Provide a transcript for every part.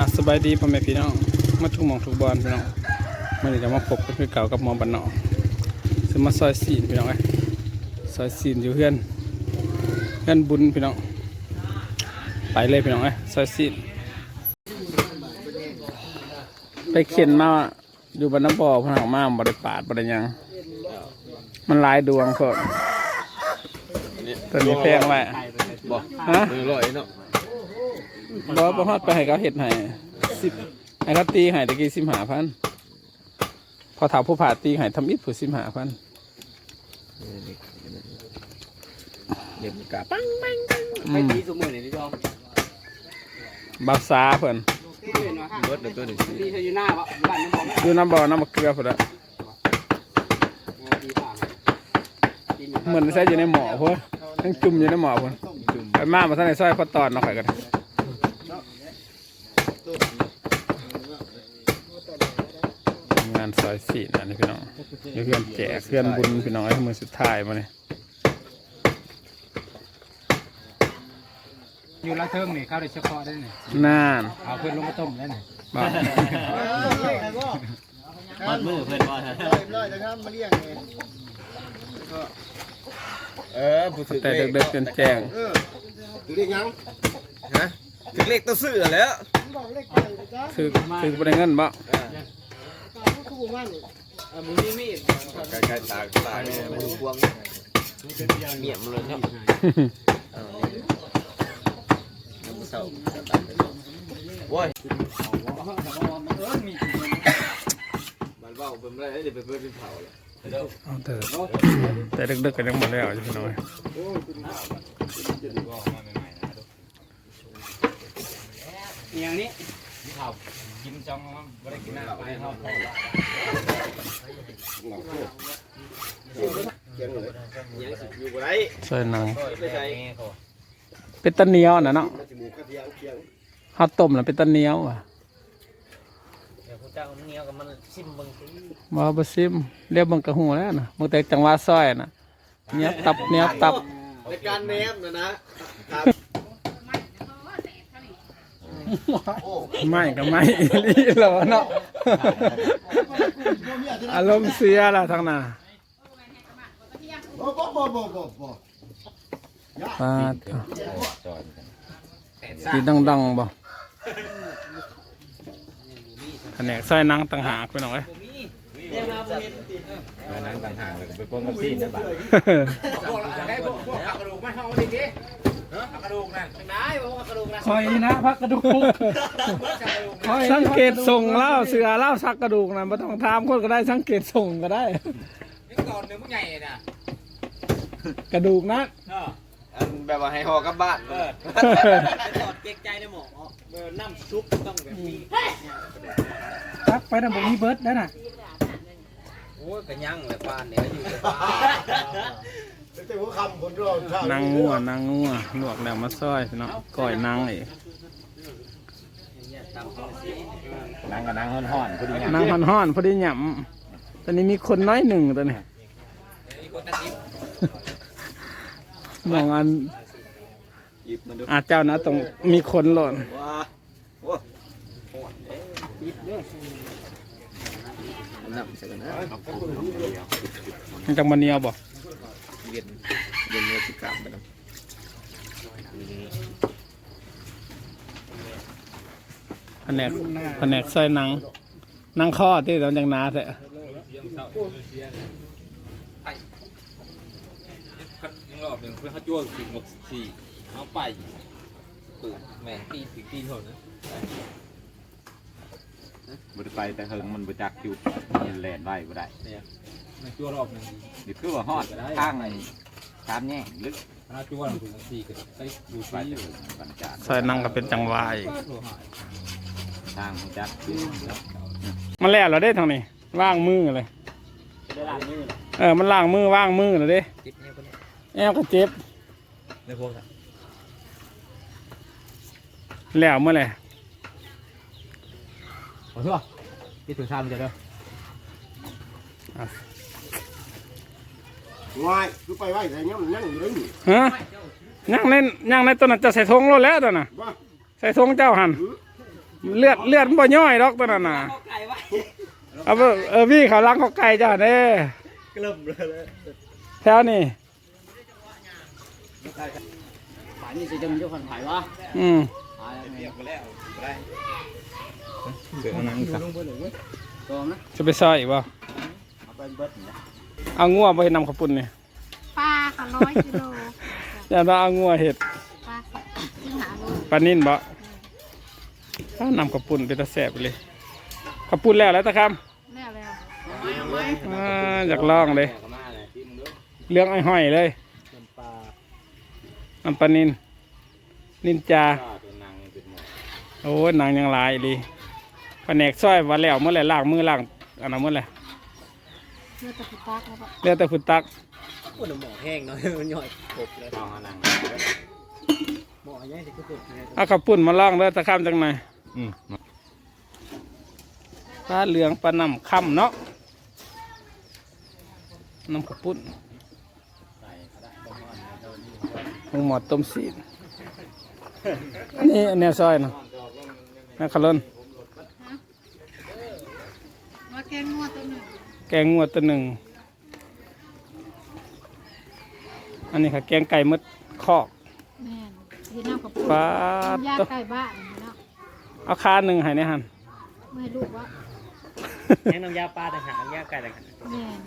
อะสบายดีพ่อแม่พี่น้องมาทุกหมองทุกบอลพี่น้องมื่อนี้จะมาพบกับพี่เก่ากับหมอบันนอกซึ่งมาซอยซีนพี่น้องไอ้ยซอยซีนอยู่เพื่อนเพื่อนบุญพี่น้องไปเลยพี่น้องไอ้ยซอยซีนไปเข็นมาอยู่บนน้ำบ่อพนังมาบริปาดบริยัง มันหลายดวงพอตัวนี้แพงไว้บ่ฮะ บอบ่ฮอดไปให้เขาเห็ดให้สิบให้เขาตีให้ตะกี้สิบหาพันพอถามผู้ผ่าตีให้ทำอิฐผู้สิบหาพันเด็กกลับอืมตีสมือเนี่ยพี่จอมบับซาเพิ่นเห็นเบิดเดี๋ยวตัวนึ่งตีเธออยู่หน้าบ่บ้านน้ำบออยู่น้ำบ่อน้ำมะเกลือเพุ่นละตีผ่านเหมือนใส่อยู่ในหม้อพุ่นทั้งจุ่มอยู่ในหม้อพุ่นไปมามาทั้งในซอยพอตอนเนาะข่อยกันงานซอยสี่นะนี่พี่น้องนี่เพื่อนแจกเพื่อนบุญพี่น้องไอ้มือสุดท้ายมาเนี่ยอยู่ละเทิงนี่เข้าได้เฉพาะได้นี่นานเอาเพื่อนลงมาต้มได้นี่บ้ามัดมือเพื่อนว่าเออผู้ถือแต่เลขเด็กๆจนแจ้งถือเลขยังฮะถือเลขตัวซื้อแล้วคือคือบ่ได้เงินบ่มึงมีมีด ใกล้ๆตาตาเนี่ยมันพวงเมียมเลยเนาะโว้ยมันว่าเป็นไรเดี๋ยวไปเปิดเป็นเผาเลยเอาแต่แต่เด็กๆก็ยังบ่แล้วอยู่พี่น้อยอย่างนี้ ข้าวกินจังบ่ได้กินหน้าไปเฮายับใส่หนังเป็นตะเนียวน่ะเนาะเฮาต้มน่ะเป็นตะเนียวอะเดี๋ยวพระเจ้าบมันซิมเรียกเบิ่งกระหูแล้วน่ะบ่แต่จังหวะซอยนะเนี้ยตับเนี้ยตับในการแนบนะนะ ไม่ก็ไม่อีหลีแล้วเนาะอารมณ์เสียล่ะทางหน้าปาดตีดังๆบ่แผนกซอยหนังต่างหากไปหน่อยนังต่างหากเลยไปป้องกันซีนนะบ้า ด้พวกพวกผักกระดูกมาเฮาดิดิเนาะผักกระดูกนั่นได้บ่ผักกระดูกนะคอยนะพักกระดูกสังเกตส่งเล่าเสือเล่าซักกระดูกนะไม่ต้องถามคนก็ได้สังเกตส่งก็ได้ นี่ก่อนนึงมึงใหญ่น่ะกระดูกนะเอออันแบบว่าให้ห่อกลับบ้านเออตอดเก๊กใจในหมอเออน้ำซุปต้องแบบนี้ซักไปนะผมมีเบิร์ดได้น่ะโอ้ยกระยั่งเลยป้านเนี่ยอยู่ในบ้าน นางงัวนางงัวลวกแล้วมาซอยพี่น้องก้อยนางอีกนั่งกับนั่งห่อนๆพอดีนางห่อนๆพอดีหยำตอนนี้มีคนน้อยหนึ่งตัวนี้มีคนตัดสินมองอันหยิบมาดูอาเจ้านะต้องมีคนหล่นว้าโอ้น้ำใส่กันนะมันจังมันเนียวบ่ เย็นเย็นเนื้อสิกรรมไปนะแผนกแผนกซอยนางนางข้อที่เราจังนาแท้ยังรอบหนึ่งเพื่อเขาจ้วงสิบหกสี่เอาไปปืนแม่งตีถึงตีเท่านั้นบ่ได้ไปแต่เฮิงมันบ่จักอยู่มันแล่นไว้บ่ได้ แม่งจ้วงรอบหนึ่งนี่คือว่าฮอดทางไอ้ตามแง่งลึกถ้าจ้วงถึงสี่ก็ได้ดูไปซีเถอะบรรจารซอยนางก็เป็นจังหวะอีกทางมันจักอยู่แล้วมันแล้วเราได้ทางนี้ว่างมือเลยเออ มันล้างมือว่างมือเลยเด้จิ๊บเนี่ยคนนี้แอวก็เจ็บในพวกน่ะแล้วเมื่อไหร่ขอโทษที่ถึงชามจะเด้อ ง่ายคือไปไหวแต่ยังยังอยู่เลยนี่ฮะย่างในย่างในตัวนั้นจะใส่ทงรถแล้วตัวน่ะว่าใส่ทงเจ้าหันเลือดเลือดมันบ่ย่อยดอกตัวนั้นน่ะเอาไปเออพี่เขาล้างเขาไก่จ้าเด้กลุ่มเลยแถวนี่ฝ่ายนี้จะจมยุคนถ่ายวะอืมเรียกไปแล้วได้เสือนังกับตมนะจะไปซอยอีกบ่เอาไปเบิดนะ เอางัวไปนำข้าวปุ้นนี่ปลาค่ะร้อยกิโลอย่าว่าเอางัวเห็ดปลาที่หาโลปลานิ่นบ่ถ้านำข้าวปุ้นไปตะแสบไปเลยข้าวปุ้นแล้วแล้วตะคแล้วแล้วำอ่าอยากลองเลยก็มาเลยที่มึงดูเลี้ยงไอ้ห้อยเลยมันปลาน้ำปลานินนินจาปลาเป็นนางเป็นหมอโอ้ยหนังยังหลายดีแผนกซอยวันแล้วเมื่อไหรล้างมือล้างอันนั้นเมื่อไหร เลือดตะกุตักแล้วก็เรียกแต่ฟุตตักคนหมอแห้งเนาะ มันย่อยกบเลยเอานางหมอแห้งที่ก็กบเลยเอาข้าวปุ้นมาล่องเด้อตะข้ามจังหน่อยอืมปลาเหลืองปลาน้ำค่ำเนาะน้ำข้าวปุ้นหมูหมอดต้มซีนอันนี้อันเนี้ยซอยนะนะขลุ่นว่าแกงงัวตัวหนึ่ง แกงงัวตัวหนึ่ง อันนี้ค่ะแกงไก่มดคอกแม่นที่น้ำกับปูปลาย่าตัวไก่บ้านนี่เนาะเอาคาหนึ่งให้ในหันไม่ให้ลูกว่าแห้งน้ำยาปลาต่างหากน้ำยาไก่ต่างหากแม่น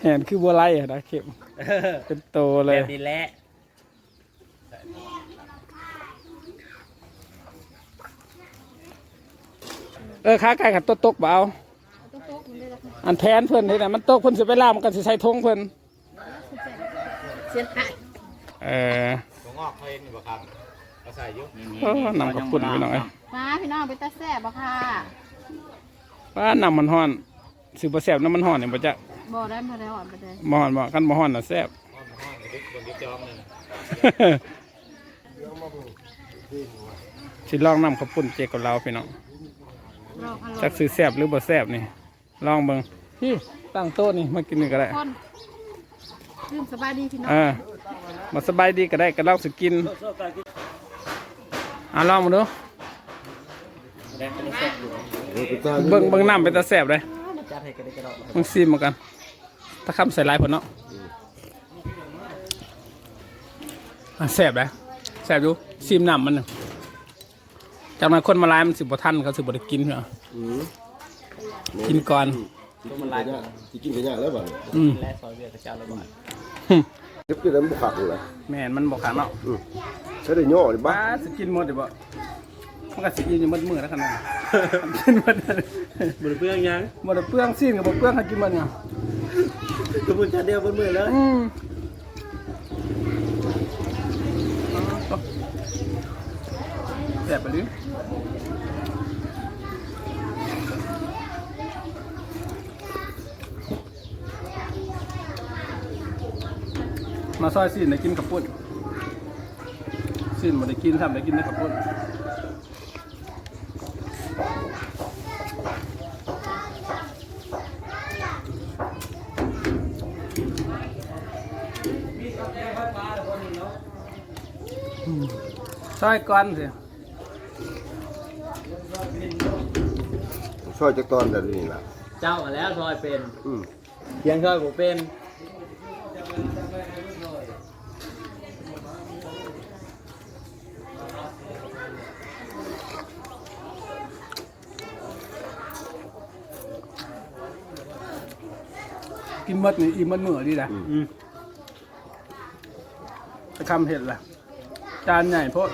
เห็นคือบัวไล่อะนะเข็มเป็นโตเลยแบบนี้แหละเออขาไก่ขัดตกๆบ่เอาเอา อันแทนเพิ่นนี่นะมันตกเพิ่นสิไปล่ามมันกันสิใส่ทงเพิ่นเสียหายเออถั่วงอกเขาเองนี่บ่ครับเราใส่ยุเออนำกับปุ่นไปหน่อยมาพี่น้องไปตาแซ่บบ่ค่ะว่านำมันฮ้อนสิบ่แซ่บน้ำมันฮ้อนนี่บ่จะบ่ได้มาได้หอดไปเลยบ่ฮ้อนบ่กันบ่ฮ้อนน่ะแซ่บห้องห้องดึกบนยึดจอมเลยสิลองนำข้าวปุ้นเจกับเราพี่น้องรอกอร่อจัยกสิแซ่บหรือบ่แซ่บนี่ ลองเบิ่งพี่ตั้งโต๊ะนี่มากินนี่ก็ได้คนลืมสบายดีพี่น้องเออมาสบายดีก็ได้ก็ลองสิกินอะลองมาดูเบิ่งเบิ่งน้ำเป็นตาแซ่บเลยจัดให้กันได้กระดอกมึงซีมมากันถ้าคำใส่ลายผลเนาะอะแสบเลยแสบอยู่ซีมน้ำมันน่ะจากนั้นคนมาลายมันสิบ่ทันเขาสิบ่ได้กินเหรออืม กินก่อนต้องมันลายเนี่ยสิกินกันยากแล้วบ่เนี่ยอืมและซอยเบียร์กระเจ้าละบาทเดี๋ยวกินแล้วมันบุกขักเลยแม่นมันบอกขาดเนาะใช้ได้ย่อเลยบ้าบ้าสิกินหมดเดี๋ยวบ่มันก็สิกินอยู่หมดมือแล้วขนาดนั้นกินหมดมือเพื่อนยังหมดเปลืองซีนกับบ่เปลืองให้กินหมดเนี่ยทุกคนจะเดียวบนมือเลยอืมแสบไปดิ มาซอยซีนได้กินกับปุ้นซีนบ่ได้กินทำได้กินได้กับปุ้นซอยก่อนสิช่วยจากตอนแต่นี่ล่ะ เจ้ามาแล้วซอยเป็นอืม เพียงซอยผมเป็น กินหมดนี่อิ่มหมดมื้อดีนะจะคำเห็ดล่ะ จานใหญ่โพด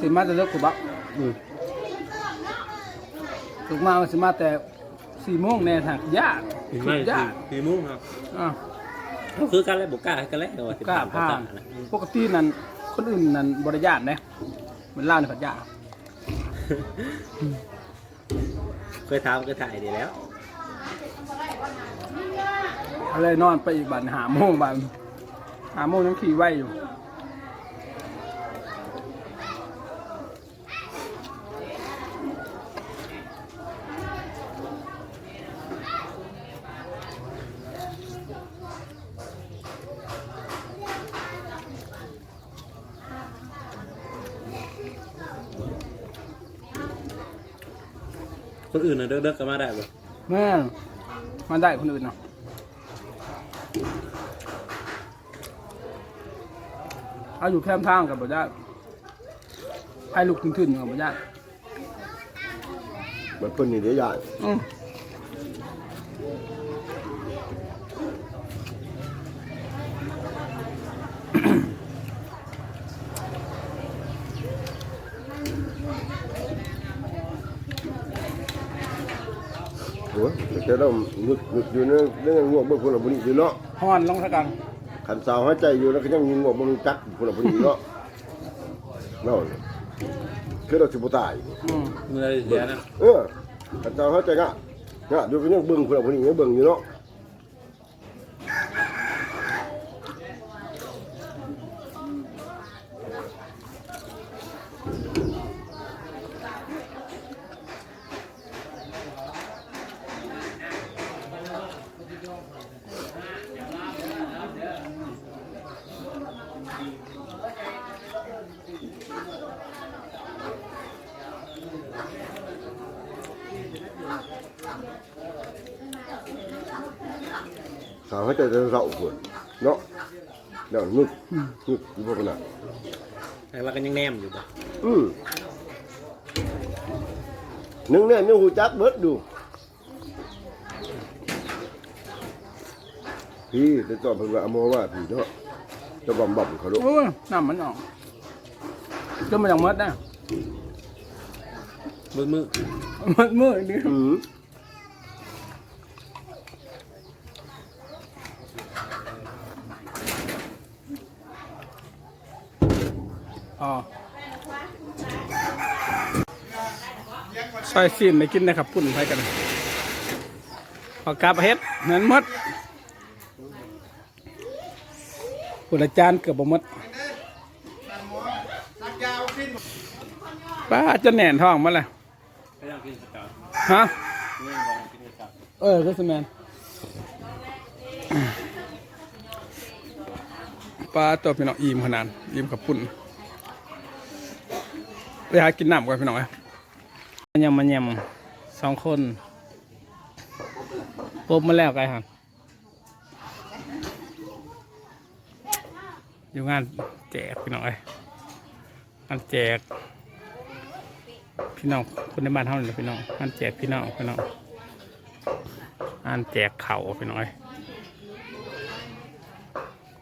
สิมาแต่เลิกกูบักถูกมาว่าสิมาแต่สี่โมงแน่ทางยากสุดยากสี่มุ้งครับอะคือกันแล้วบุกกล้ากันแล้วกล้าผ่านปกตินั่นคนอื่นนั่นบริญาตเนี่ยเห มือนเล่าในผัดยาเคยทำเคยถ่ายดีแล้วอะไรนอนไปอีกบันหาโมงบันหาโมงยังขี่ไหวอยู่ คนอื่นน่ะเด็กๆก็มาได้บ่แม่นมาได้คนอื่นเนาะเอาอยู่แคมป์ทางกับบ่ได้ให้ลูกขึ้นๆกับบ่ได้ มันเพิ่นนี่เดี๋ยวใหญ่ อืม โอ้ย แต่เราหยุดหยุดอยู่นั่นนั่นยังง่วงเบิ่งคนละบุรีอยู่เนาะฮ้อนลงซะกันขันสาวหายใจอยู่แล้วก็ยังง่วงเบิ่งจักคนละบุรีเนาะเนาะคือเราสิบ่ตายอืม เมื่อไรเสียนะ เออขันสาวหายใจงะงะอยู่ก็ยังเบิ่งคนละบุรียังเบิ่งอยู่เนาะ สาวหายใจจะเราพุ่นเนาะเดี๋ยวนึกนึกอยู่บ่ปานนั้นแต่ว่ากันยังแนมอยู่บ่อืมนึงเนี่ยนึงหูจักเบิดดูพี่จะตอบเพิ่นว่าอโมว่าพี่เนาะจะบำบัดเขาลูกโอ้ยน้ำมันออกจนมันยังหมดนะมือมือหมดมือนี่อืม ซอยซีนได้กินนะครับปุ่นไปกันพอกลับเฮ็ดเหมือนมดปุ่นอาจารย์เกือบบ่หมดป้าจะแหน่นท้องมาแล้วไม่ต้องกินสกัดฮะไม่ต้องกินสกัดเออก็สมนปลาตัวพี่น้องอิ่มขนาดอิ่มกับปุ่นไปหากินน้ำก่อนพี่น้องเอ้ย มันยำมันยำสองคนปบมาแล้วไกลหันอยู่งานแจกพี่น้องเอ้ยงานแจก พี่น้องคนในบ้านเท่านี้พี่น้องงานแจกพี่น้องพี่น้องอ่านแจกเข่าพี่น้อย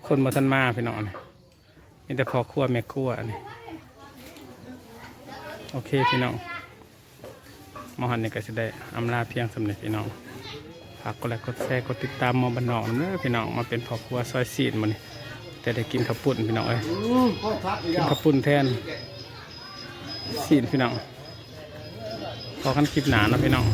คนมาทันมาพี่น้องนี่แต่พอครัวแม่ครัวนี่โอเคพี่น้อง มหันนี่ก็จะได้อำลาเพียงสำเร็จพี่น้องฝากกดไลค์กดแชร์กดติดตามมอบันนอกนำเด้อพี่น้องมาเป็นพอครัวซอยซีนมันแต่ได้กินข้าวปุ้นพี่น้องเอ้ยกินข้าวปุ้นแทนซีนพี่น้องพอกันคลิปหนานาะพี่น้อง